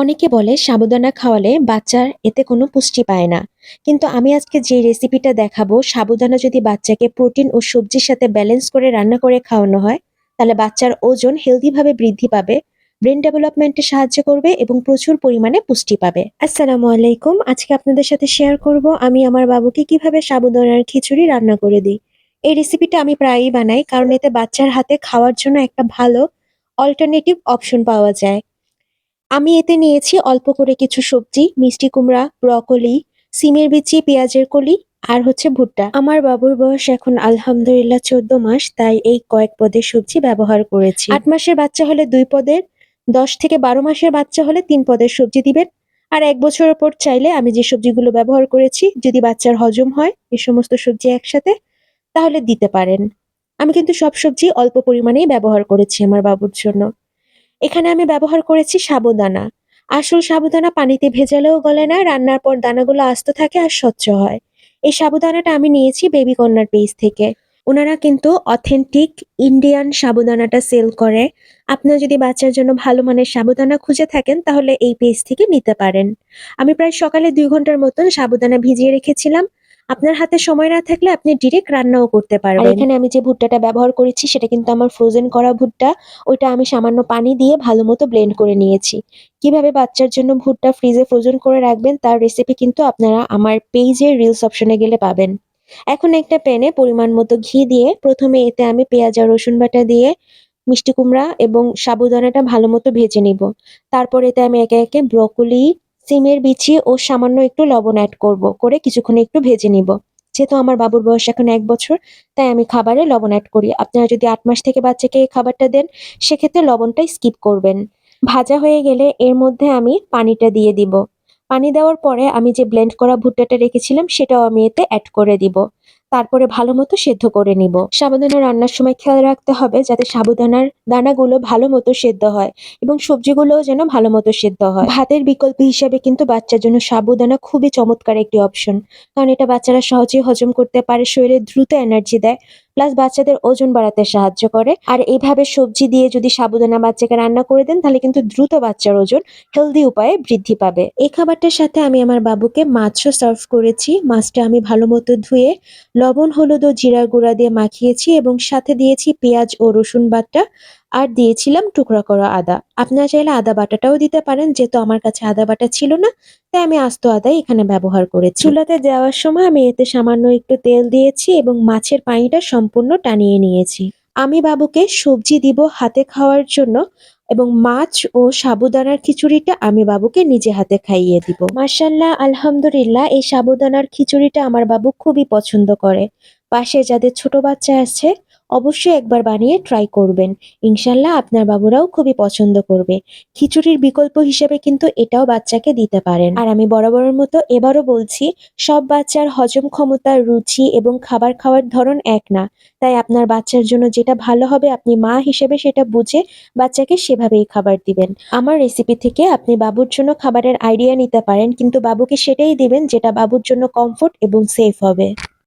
অনেকে বলে সাবুদানা খাওয়ালে বাচ্চার এতে কোনো পুষ্টি পায় না। কিন্তু আমি আজকে যে রেসিপিটা দেখাবো, সাবুদানা যদি বাচ্চাকে প্রোটিন ও সবজির সাথে ব্যালেন্স করে রান্না করে খাওয়ানো হয়, তাহলে বাচ্চার ওজন হেলদি ভাবে বৃদ্ধি পাবে, ব্রেন ডেভেলপমেন্টে সাহায্য করবে এবং প্রচুর পরিমাণে পুষ্টি পাবে। আসসালামু আলাইকুম, আজকে আপনাদের সাথে শেয়ার করব আমি আমার বাবুকে কীভাবে সাবুদানার খিচুড়ি রান্না করে দিই। এই রেসিপিটা আমি প্রায়ই বানাই, কারণ এতে বাচ্চার হাতে খাওয়ার জন্য একটা ভালো অল্টারনেটিভ অপশন পাওয়া যায়। আমি এতে নিয়েছি অল্প করে কিছু সবজি, মিষ্টি কুমড়া, ব্রকলি, সিমের বিচি, পেঁয়াজের কলি আর হচ্ছে ভুট্টা। আমার বাবুর বয়স এখন আলহামদুলিল্লাহ চোদ্দ মাস, তাই এই কয়েক পদের সবজি ব্যবহার করেছি। আট মাসের বাচ্চা হলে দুই পদের, দশ থেকে বারো মাসের বাচ্চা হলে তিন পদের সবজি দিবেন। আর এক বছরের পর চাইলে আমি যে সবজিগুলো ব্যবহার করেছি, যদি বাচ্চার হজম হয় এই সমস্ত সবজি একসাথে, তাহলে দিতে পারেন। আমি কিন্তু সব সবজি অল্প পরিমাণেই ব্যবহার করেছি আমার বাবুর জন্য। এখানে আমি ব্যবহার করেছি সাবুদানা। আসল সাবুদানা পানিতে ভেজালেও গলে না, রান্নার পর দানাগুলো আস্ত থাকে আর স্বচ্ছ হয়। এই সাবুদানাটা আমি নিয়েছি বেবি কর্নার পেজ থেকে। ওনারা কিন্তু অথেন্টিক ইন্ডিয়ান সাবুদানাটা সেল করে। আপনারা যদি বাচ্চার জন্য ভালো মানের সাবুদানা খুঁজে থাকেন, তাহলে এই পেজ থেকে নিতে পারেন। আমি প্রায় সকালে দুই ঘণ্টার মতন সাবুদানা ভিজিয়ে রেখেছিলাম। আপনার হাতে সময় না থাকলে আপনি ডিরেক্ট রান্নাও করতে পারবেন। এখানে আমি যে ভুট্টাটা ব্যবহার করেছি সেটা কিন্তু আমার ফ্রোজেন করা ভুট্টা ওইটা আমি সামান্য পানি দিয়ে ভালো মতো ব্লেন্ড করে নিয়েছি। কীভাবে বাচ্চার জন্য ভুট্টা ফ্রিজে ফ্রোজেন করে রাখবেন তার রেসিপি কিন্তু আপনারা আমার পেজের রিলস অপশনে গেলে পাবেন। এখন একটা প্যানে পরিমাণ মতো ঘি দিয়ে প্রথমে এতে আমি পেঁয়াজ আর রসুন বাটা দিয়ে মিষ্টি কুমড়া এবং সাবুদানাটা ভালো মতো ভেজে নিব। তারপর এতে আমি একে একে ব্রকলি সিমের বিচি ও সামান্য একটু লবণ অ্যাড করব, করে কিছুক্ষণ একটু ভেজে নিব। যেহেতু আমার বাবুর বয়স এখন এক বছর, তাই আমি খাবারে লবণ অ্যাড করি। আপনারা যদি আট মাস থেকে বাচ্চাকে এই খাবারটা দেন, সেক্ষেত্রে লবণটাই স্কিপ করবেন। ভাজা হয়ে গেলে এর মধ্যে আমি পানিটা দিয়ে দিব। পানি দেওয়ার পরে আমি যে ব্লেন্ড করা ভুট্টাটা রেখেছিলাম, সেটাও আমি এতে অ্যাড করে দিব। তারপরে ভালো মতো সেদ্ধ করে নিব। সাবুদানা রান্নার সময় খেয়াল রাখতে হবে যাতে সাবুদানার দানাগুলো ভালো মতো সেদ্ধ হয় এবং সবজিগুলোও যেন ভালো মতো সেদ্ধ হয়। ভাতের বিকল্প হিসেবে কিন্তু বাচ্চার জন্য সাবুদানা খুবই চমৎকার একটি অপশন। কারণ এটা বাচ্চারা সহজেই হজম করতে পারে, শরীরে দ্রুত এনার্জি দেয়, প্লাস বাচ্চাদের ওজন বাড়াতে সাহায্য করে। আর এইভাবে সবজি দিয়ে যদি সাবুদানা বাচ্চাকে রান্না করে দেন, তাহলে কিন্তু দ্রুত বাচ্চার ওজন হেলদি উপায়ে বৃদ্ধি পাবে। এই খাবারটার সাথে আমি আমার বাবুকে মাছও সার্ভ করেছি। মাছটা আমি ভালো মতো ধুয়ে লবণ, হলুদ ও জিরার গুঁড়া দিয়ে মাখিয়েছি এবং সাথে দিয়েছি পেঁয়াজ ও রসুন বাটা আর দিয়েছিলাম টুকরা করা আদা। আপনারা চাইলে আদা বাটাটাও দিতে পারেন, যেহেতু আমার কাছে আদা বাটা ছিল না, তাই আমি আস্ত আদাই এখানে ব্যবহার করেছি। চুলাতে যাওয়ার সময় আমি এতে সামান্য একটু তেল দিয়েছি এবং মাছের পানিটা সম্পূর্ণ টানিয়ে নিয়েছি। আমি বাবুকে সবজি দিব হাতে খাওয়ার জন্য এবং মাছ ও সাবুদানার খিচুড়িটা আমি বাবুকে নিজে হাতে খাইয়ে দিব। মার্শাল্লাহ আলহামদুলিল্লাহ, এই সাবুদানার খিচুড়িটা আমার বাবু খুবই পছন্দ করে। পাশে যাদের ছোট বাচ্চা আছে অবশ্যই একবার বানিয়ে ট্রাই করবেন। ইনশাল্লাহ আপনার বাবুরাও খুবই পছন্দ করবে। খিচুড়ির বিকল্প হিসেবে কিন্তু এটাও বাচ্চাকে দিতে পারেন। আর আমি বরাবরের মতো এবারও বলছি, সব বাচ্চার হজম ক্ষমতা, রুচি এবং খাবার খাওয়ার ধরন এক না। তাই আপনার বাচ্চার জন্য যেটা ভালো হবে, আপনি মা হিসেবে সেটা বুঝে বাচ্চাকে সেভাবেই খাবার দিবেন। আমার রেসিপি থেকে আপনি বাবুর জন্য খাবারের আইডিয়া নিতে পারেন, কিন্তু বাবুকে সেটাই দিবেন যেটা বাবুর জন্য কমফোর্ট এবং সেফ হবে।